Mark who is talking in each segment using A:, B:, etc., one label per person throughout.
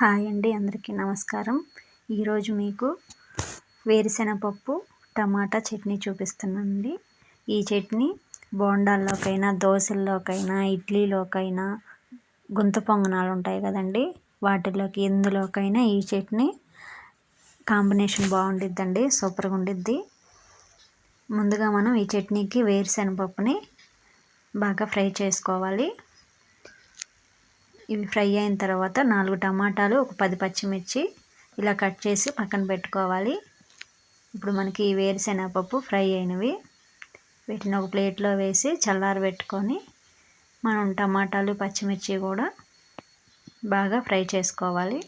A: Hi అండి అందరికీ నమస్కారం. ఈరోజు మీకు వేరుశెనగపప్పు టమాటా చట్నీ చూపిస్తున్నానండి. ఈ చట్నీ బోండాల్లోకైనా దోశల్లోకైనా ఇడ్లీలోకైనా గుంత పొంగనాలు ఉంటాయి కదండి. వాటిలోకి ఎందులోకైనా ఈ చట్నీ కాంబినేషన్ బాగుండిద్దండి సూపర్గా ఉండిద్ది. ముందుగా మనం ఈ చట్నీకి వేరుశెనగపప్పుని బాగా ఫ్రై చేసుకోవాలి. ఇవి ఫ్రై అయిన తర్వాత నాలుగు టమాటాలు ఒక పది పచ్చిమిర్చి ఇలా కట్ చేసి పక్కన పెట్టుకోవాలి. ఇప్పుడు మనకి వేరుశెనగపప్పు ఫ్రై అయినవి. వీటిని ఒక ప్లేట్లో వేసి చల్లారి పెట్టుకొని మనం టమాటాలు పచ్చిమిర్చి కూడా బాగా ఫ్రై చేసుకోవాలి.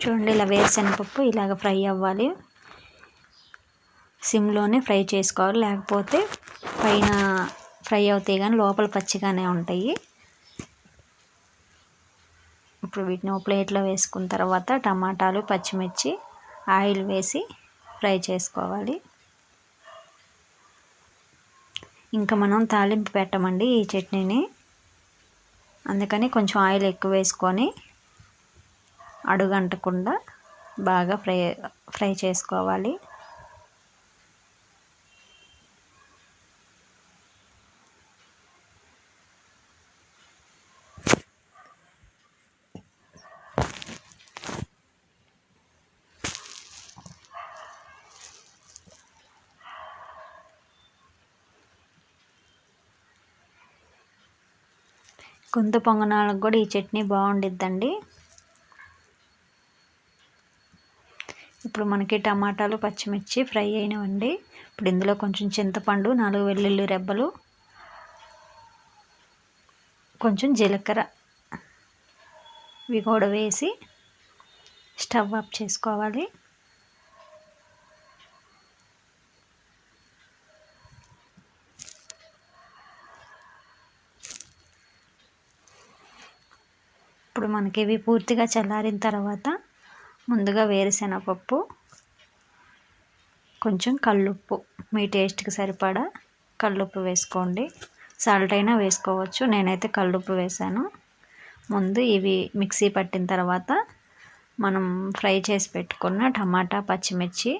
A: చూడండి ఇలా వేరుశెనగపప్పు ఇలాగ ఫ్రై అవ్వాలి. సిమ్లోనే ఫ్రై చేసుకోవాలి. లేకపోతే పైన ఫ్రై అవుతాయి కానీ లోపల పచ్చిగానే ఉంటాయి. ఇప్పుడు వీటిని ఒక ప్లేట్లో వేసుకున్న తర్వాత టమాటాలు పచ్చిమిర్చి ఆయిల్ వేసి ఫ్రై చేసుకోవాలి. ఇంకా మనం తాలింపు పెట్టమండి ఈ చట్నీని. అందుకని కొంచెం ఆయిల్ ఎక్కువ వేసుకొని అడుగంటకుండా బాగా ఫ్రై ఫ్రై చేసుకోవాలి. గుంత పొంగనాలకు కూడా ఈ చట్నీ బాగుండిద్దండి. ఇప్పుడు మనకి టమాటాలు పచ్చిమిర్చి ఫ్రై అయినవండి. ఇప్పుడు ఇందులో కొంచెం చింతపండు నాలుగు వెల్లుల్లి రెబ్బలు కొంచెం జీలకర్ర ఇవి కూడా వేసి స్టవ్ ఆఫ్ చేసుకోవాలి. ఇప్పుడు మనకి ఇవి పూర్తిగా చల్లారిన తర్వాత ముందుగా వేరుశెనగపప్పు కొంచెం కల్లుప్పు మీ టేస్ట్కి సరిపడా కల్లుప్పు వేసుకోండి. సాల్ట్ అయినా వేసుకోవచ్చు. నేనైతే కల్లుప్పు వేసాను. ముందు ఇవి మిక్సీ పట్టిన తర్వాత మనం ఫ్రై చేసి పెట్టుకున్న టమాటా పచ్చిమిర్చి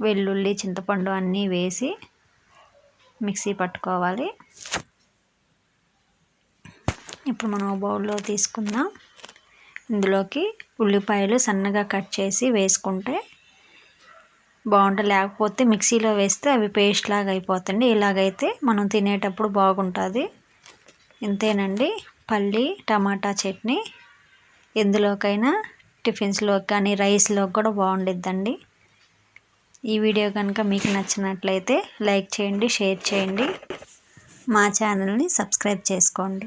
A: వెల్లుల్లి చింతపండు అన్నీ వేసి మిక్సీ పట్టుకోవాలి. ఇప్పుడు మనం బౌల్లో తీసుకుందాం. ఇందులోకి ఉల్లిపాయలు సన్నగా కట్ చేసి వేసుకుంటే బాగుంటుంది లేకపోతే మిక్సీలో వేస్తే అవి పేస్ట్ లాగా అయిపోతుంది ఇలాగైతే మనం తినేటప్పుడు బాగుంటుంది. ఇంతేనండి. పల్లి టమాటా చట్నీ ఎందులోకైనా టిఫిన్స్లోకి కానీ రైస్లోకి కూడా బాగుండిద్దండి. ఈ వీడియో కనుక మీకు నచ్చినట్లయితే లైక్ చేయండి షేర్ చేయండి. మా ఛానల్ని సబ్స్క్రైబ్ చేసుకోండి.